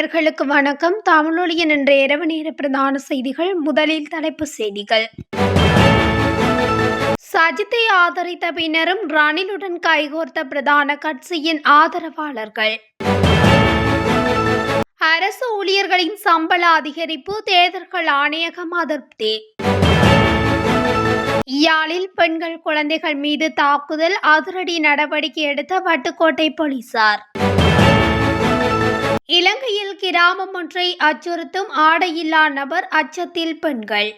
நேயர்களுக்கு வணக்கம். தமிழொலியின் என்ற இரவு நேர பிரதான செய்திகள் முதலில் தலைப்பு செய்திகள். சஜித்தை ஆதரித்த பின்னரும் ரணிலுடன் கைகோர்த்த பிரதான கட்சியின் ஆதரவாளர்கள். அரசு ஊழியர்களின் சம்பள அதிகரிப்பு தேர்தல்கள் ஆணையகம் அதிருப்தி. யாழில் பெண்கள் குழந்தைகள் மீது தாக்குதல் அதிரடி நடவடிக்கை எடுத்த வட்டுக்கோட்டை போலீசார். இலங்கையில் கிராமம் ஒன்றை அச்சுறுத்தும் ஆடையில்லா நபர் அச்சத்தில் பெண்கள்.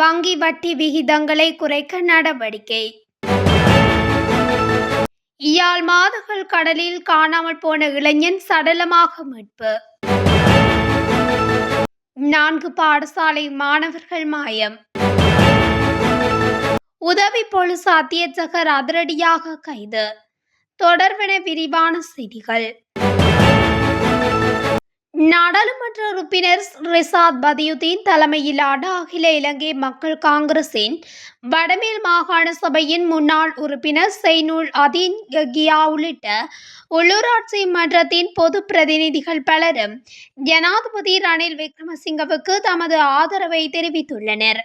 வங்கி வட்டி விகிதங்களை குறைக்க நடவடிக்கை. இயாழ் மாதங்கள் கடலில் காணாமல் போன இளைஞன் சடலமாக மீட்பு. நான்கு பாடசாலை மாணவர்கள் மாயம். உதவி போலீஸ் அத்தியட்சகர் அதிரடியாக கைது. தொடர்பென விரிவான செய்திகள். நாடாளுமன்ற உறுப்பினர் ரிசாத் பதியுதீன் தலைமையிலான அகில இலங்கை மக்கள் காங்கிரசின் வடமேல் மாகாண சபையின் முன்னாள் உறுப்பினர் செய்நூல் அதீன் ககியா உள்ளிட்ட உள்ளூராட்சி மன்றத்தின் பொது பிரதிநிதிகள் பலரும் ஜனாதிபதி ரணில் விக்ரமசிங்கவுக்கு தமது ஆதரவை தெரிவித்துள்ளனர்.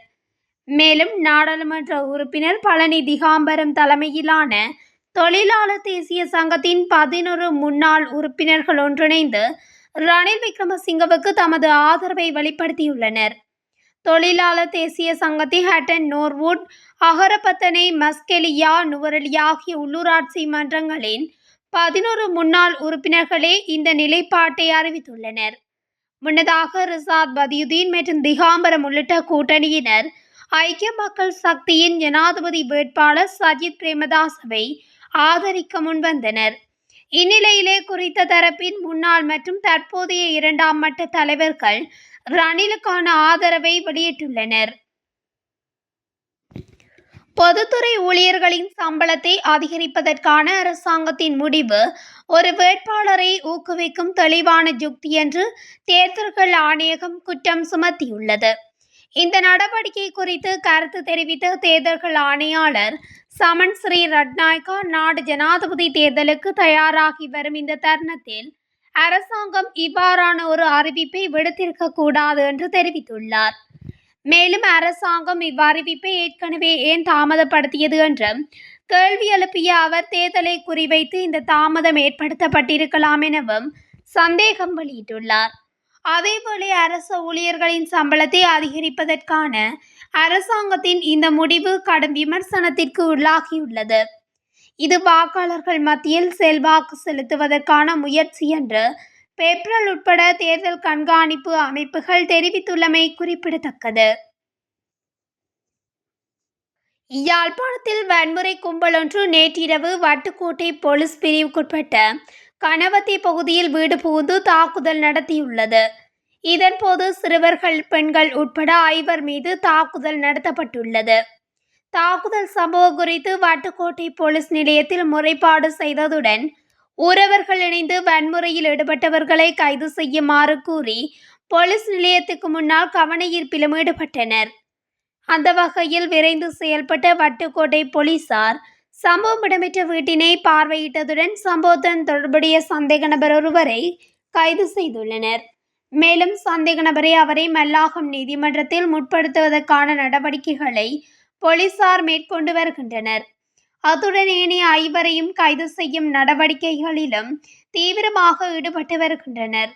மேலும் நாடாளுமன்ற உறுப்பினர் பழனி திகாம்பரம் தலைமையிலான தொழிலாளர் தேசிய சங்கத்தின் பதினொரு முன்னாள் உறுப்பினர்கள் ஒன்றிணைந்து ரணில் விக்ரமசிங்கவுக்கு தமது ஆதரவை வெளிப்படுத்தியுள்ளனர். தொழிலாளர் தேசிய சங்கத்தின் ஹட்டன் நோர்வுட் அகரப்பத்தனை மஸ்கெலியா நுவரலி ஆகிய உள்ளூராட்சி மன்றங்களின் பதினோரு முன்னாள் உறுப்பினர்களே இந்த நிலைப்பாட்டை அறிவித்துள்ளனர். முன்னதாக ரிசாத் பதியுதீன் மற்றும் திகாம்பரம் உள்ளிட்ட கூட்டணியினர் ஐக்கிய மக்கள் சக்தியின் ஜனாதிபதி வேட்பாளர் சஜித் பிரேமதாசவை ஆதரிக்க முன்வந்தனர். இந்நிலையிலே குறித்த தரப்பின் முன்னாள் மற்றும் தற்போதைய இரண்டாம் மட்ட தலைவர்கள் ரணிலுக்கான ஆதரவை வெளியிட்டுள்ளனர். பொதுத்துறை ஊழியர்களின் சம்பளத்தை அதிகரிப்பதற்கான அரசாங்கத்தின் முடிவு ஒரு வேட்பாளரை ஊக்குவிக்கும் தெளிவான யுக்தி என்று தேர்தல்கள் ஆணையகம் குற்றம் சுமத்தியுள்ளது. இந்த நடவடிக்கை குறித்து கருத்து தெரிவித்த தேர்தல்கள் ஆணையாளர் சமன் ஸ்ரீ ரட்நாயக்கா நாடு ஜனாதிபதி தேர்தலுக்கு தயாராகி வரும் இந்த தருணத்தில் அரசாங்கம் இவ்வாறான ஒரு அறிவிப்பை விடுத்திருக்க கூடாது என்று தெரிவித்துள்ளார். மேலும் அரசாங்கம் இவ்வறிவிப்பை ஏற்கனவே ஏன் தாமதப்படுத்தியது என்றும் கேள்வி எழுப்பிய அவர் தேர்தலை குறிவைத்து இந்த தாமதம் ஏற்படுத்தப்பட்டிருக்கலாம் எனவும் சந்தேகம் வெளியிட்டுள்ளார். அதேபோல அரசு ஊழியர்களின் சம்பளத்தை அதிகரிப்பதற்கான அரசாங்கத்தின் இந்த முடிவு கடும் விமர்சனத்திற்கு உள்ளாகியுள்ளது. இது வாக்காளர்கள் மத்தியில் செல்வாக்கு செலுத்துவதற்கான முயற்சி என்று பேப்ரல் உட்பட தேர்தல் கண்காணிப்பு அமைப்புகள் தெரிவித்துள்ளமை குறிப்பிடத்தக்கது. யாழ்ப்பாணத்தில் வன்முறை கும்பல் ஒன்று நேற்றிரவு வட்டுக்கோட்டை போலீஸ் பிரிவுக்குட்பட்ட கணவத்தி பகுதியில் வீடு புகுந்து தாக்குதல் நடத்தியுள்ளது. இதன்போது சிறுவர்கள் பெண்கள் உட்பட ஐவர் மீது தாக்குதல் நடத்தப்பட்டுள்ளது. தாக்குதல் சம்பவம் குறித்து வட்டுக்கோட்டை போலீஸ் நிலையத்தில் முறைப்பாடு செய்ததுடன் உறவர்கள் இணைந்து வன்முறையில் ஈடுபட்டவர்களை கைது செய்யுமாறு கூறி போலீஸ் நிலையத்துக்கு முன்னால் கவன ஈர்ப்பிலும் ஈடுபட்டனர். அந்த வகையில் விரைந்து செயல்பட்ட வட்டுக்கோட்டை போலீசார் சம்பவம் இடம்பெற்ற வீட்டினை பார்வையிட்டதுடன் சம்பவத்துடன் தொடர்புடைய சந்தேக நபர் ஒருவரை கைது செய்துள்ளனர். மேலும் சந்தேக நபரை அவரை மல்லாகம் நீதிமன்றத்தில் முற்படுத்துவதற்கான நடவடிக்கைகளை போலீசார் மேற்கொண்டு வருகின்றனர். அத்துடன் ஏனைய ஐவரையும் கைது செய்யும் நடவடிக்கைகளிலும் தீவிரமாக ஈடுபட்டு வருகின்றனர்.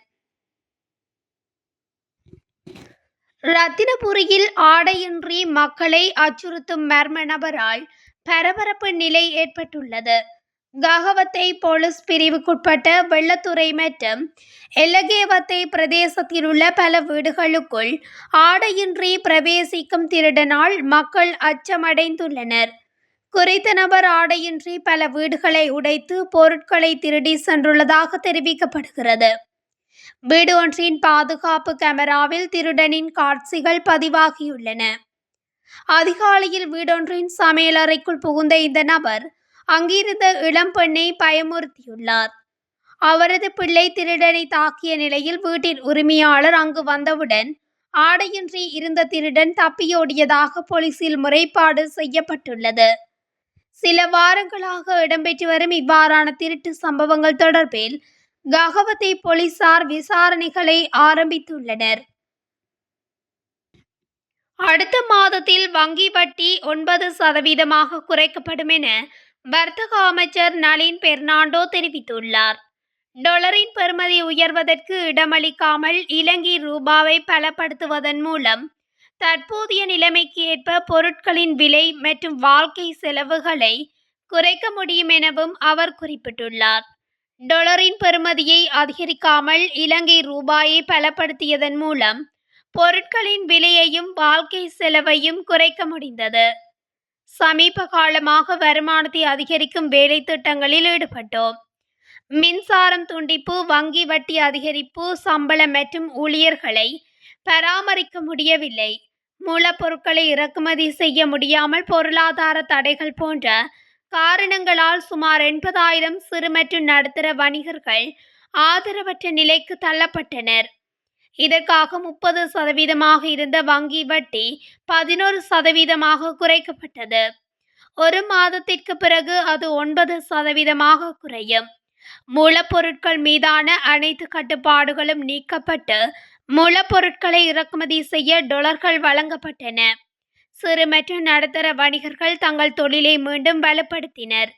ரத்தினபுரியில் ஆடையின்றி மக்களை அச்சுறுத்தும் மர்ம நபரால் பரபரப்பு நிலை ஏற்பட்டுள்ளது. காகவத்தை போலீஸ் பிரிவுக்குட்பட்ட வெள்ளத்துறை மற்றும் எல்லகேவத்தை பிரதேசத்தில் உள்ள பல வீடுகளுக்குள் ஆடையின்றி பிரவேசிக்கும் திருடனால் மக்கள் அச்சமடைந்துள்ளனர். குறித்த நபர் ஆடையின்றி பல வீடுகளை உடைத்து பொருட்களை திருடி சென்றுள்ளதாக தெரிவிக்கப்படுகிறது. வீடு ஒன்றின் பாதுகாப்பு கேமராவில் திருடனின் காட்சிகள் பதிவாகியுள்ளன. அதிகாலையில் வீடொன்றின் சமையலறைக்குள் புகுந்த இந்த நபர் அங்கிருந்த இளம் பெண்ணை பயமுறுத்தியுள்ளார். அவரது பிள்ளை திருடனை தாக்கிய நிலையில் வீட்டின் உரிமையாளர் அங்கு வந்தவுடன் ஆடையின்றி இருந்த திருடன் தப்பியோடியதாக போலீசில் முறைப்பாடு செய்யப்பட்டுள்ளது. சில வாரங்களாக இடம்பெற்று வரும் இவ்வாறான திருட்டு சம்பவங்கள் தொடர்பில் ககவத்தை போலீசார் விசாரணைகளை ஆரம்பித்துள்ளனர். அடுத்த மாதத்தில் வங்கி வட்டி ஒன்பது சதவீதமாக குறைக்கப்படும் என வர்த்தக அமைச்சர் நளின் பெர்னாண்டோ தெரிவித்துள்ளார். டொலரின் பெறுமதி உயர்வதற்கு இடமளிக்காமல் இலங்கை ரூபாவை பலப்படுத்துவதன் மூலம் தற்போதைய நிலைமைக்கு ஏற்ப பொருட்களின் விலை மற்றும் வாழ்க்கை செலவுகளை குறைக்க முடியும் எனவும் அவர் குறிப்பிட்டுள்ளார். டொலரின் பெறுமதியை அதிகரிக்காமல் இலங்கை ரூபாயை பலப்படுத்தியதன் மூலம் பொருட்களின் விலையையும் வாழ்க்கை செலவையும் குறைக்க முடிந்தது. சமீப காலமாக வருமானத்தை அதிகரிக்கும் வேலை திட்டங்களில் ஈடுபட்டோம். மின்சாரம் துண்டிப்பு வங்கி வட்டி அதிகரிப்பு சம்பளம் மற்றும் ஊழியர்களை பராமரிக்க முடியவில்லை. மூலப்பொருட்களை இறக்குமதி செய்ய முடியாமல் பொருளாதார தடைகள் போன்ற காரணங்களால் சுமார் எண்பதாயிரம் சிறு மற்றும் நடுத்தர வணிகர்கள் ஆதரவற்ற நிலைக்கு தள்ளப்பட்டனர். இதற்காக முப்பது சதவீதமாக இருந்த வங்கி வட்டி பதினோரு சதவீதமாக குறைக்கப்பட்டது. ஒரு மாதத்திற்கு பிறகு அது ஒன்பது சதவீதமாக குறையும். மூலப்பொருட்கள் மீதான அனைத்து கட்டுப்பாடுகளும் நீக்கப்பட்டு மூலப்பொருட்களை இறக்குமதி செய்ய டொலர்கள் வழங்கப்பட்டன. சிறு மற்றும் நடுத்தர வணிகர்கள் தங்கள் தொழிலை மீண்டும் வலுப்படுத்தினர்.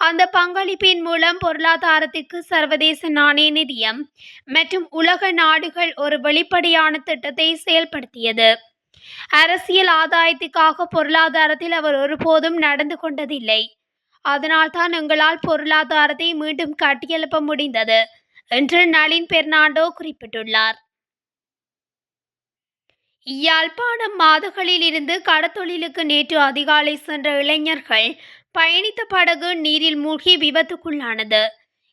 அந்த பங்களிப்பின் மூலம் பொருளாதாரத்திற்கு சர்வதேச நாணய நிதியம் மற்றும் உலக நாடுகள் ஒரு வெளிப்படையான திட்டத்தை செயல்படுத்தியது. அரசியல் ஆதாயத்துக்காக பொருளாதாரத்தில் அவர் ஒருபோதும் நடந்து கொண்டதில்லை. அதனால்தான் எங்களால் பொருளாதாரத்தை மீண்டும் கட்டியெழுப்ப முடிந்தது என்று நளின் பெர்னாண்டோ குறிப்பிட்டுள்ளார். யாழ்ப்பாணம் மாதுகளில் இருந்து கடத்தொழிலுக்கு நேற்று அதிகாலை சென்ற இளைஞர்கள் பயணித்த படகு நீரில் மூழ்கி விபத்துக்குள்ளானது.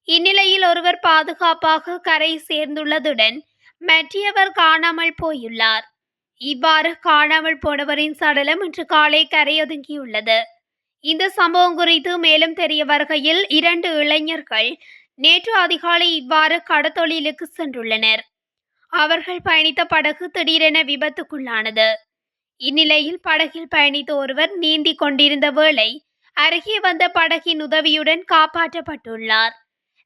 இந்நிலையில் ஒருவர் பாதுகாப்பாக கரை சேர்ந்துள்ளதுடன் மற்றவர் காணாமல் போயுள்ளார். இவ்வாறு காணாமல் போனவரின் சடலம் இன்று காலை கரையொதுங்கியுள்ளது இந்த சம்பவம் குறித்து மேலும் தெரிய வருகையில் இரண்டு இளைஞர்கள் நேற்று அதிகாலை இவ்வாறு கடத்தொழிலுக்கு சென்றுள்ளனர். அவர்கள் பயணித்த படகு திடீரென விபத்துக்குள்ளானது. இந்நிலையில் படகில் பயணித்த ஒருவர் நீந்தி கொண்டிருந்த வேளை அருகே வந்த படகின் உதவியுடன் காப்பாற்றப்பட்டுள்ளார்.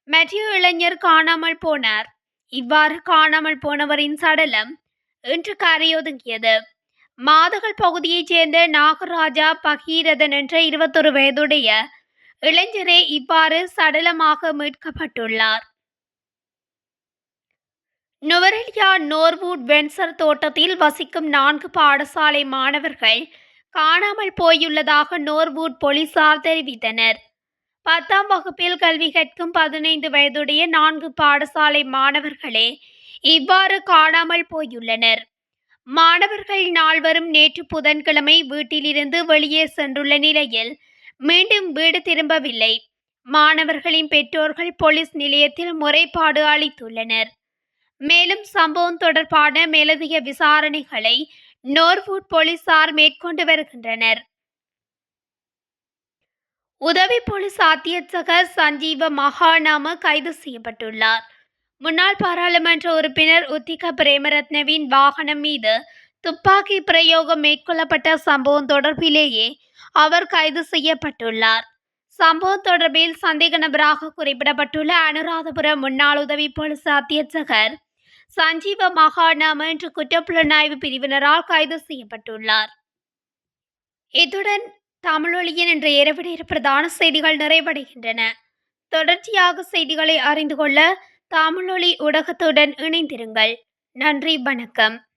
மற்ற இளைஞர் காணாமல் போனார். இவ்வாறு காணாமல் போனவரின் சடலம் இன்று கரையொதுங்கியது. மாதகள் பகுதியைச் சேர்ந்த நாகராஜா பகீரதன் என்ற இருபத்தொரு வயதுடைய இளைஞரே இவ்வாறு சடலமாக மீட்கப்பட்டுள்ளார். நுவரெலியா நோர்வூட் வென்சர் தோட்டத்தில் வசிக்கும் நான்கு பாடசாலை மாணவர்கள் காணாமல் போயுள்ளதாக நோர்வூட் போலீசார் தெரிவித்தனர். பத்தாம் வகுப்பில் கல்வி கற்கும் பதினைந்து வயதுடைய நான்கு பாடசாலை மாணவர்களே இவ்வாறு காணாமல் போயுள்ளனர். மாணவர்கள் நால்வரும் நேற்று புதன்கிழமை வீட்டிலிருந்து வெளியே சென்றுள்ள நிலையில் மீண்டும் வீடு திரும்பவில்லை. மாணவர்களின் பெற்றோர்கள் போலீஸ் நிலையத்தில் முறைப்பாடு அளித்துள்ளனர். மேலும் சம்பவம் தொடர்பான மேலதிக விசாரணைகளை நோர்வூட் போலீசார் மேற்கொண்டு வருகின்றனர். உதவி போலீஸ் அத்தியட்சகர் சஞ்சீவ மகாநாம கைது செய்யப்பட்டுள்ளார். முன்னாள் பாராளுமன்ற உறுப்பினர் உத்திக பிரேமரத்னவின் வாகனம் மீது துப்பாக்கி பிரயோகம் மேற்கொள்ளப்பட்ட சம்பவம் தொடர்பிலேயே அவர் கைது செய்யப்பட்டுள்ளார். சம்பவம் தொடர்பில் சந்தேக நபராக குறிப்பிடப்பட்டுள்ள அனுராதபுரம் முன்னாள் உதவி போலீஸ் அத்தியட்சகர் சஞ்சீவ மகாநாம என்ற குற்றப்புலனாய்வு பிரிவினரால் கைது செய்யப்பட்டுள்ளார். இத்துடன் தமிழொலியின் என்ற இரவு பிரதான செய்திகள் நிறைவடைகின்றன. தொடர்ச்சியாக செய்திகளை அறிந்து கொள்ள தமிழொலி ஊடகத்துடன் இணைந்திருங்கள். நன்றி வணக்கம்.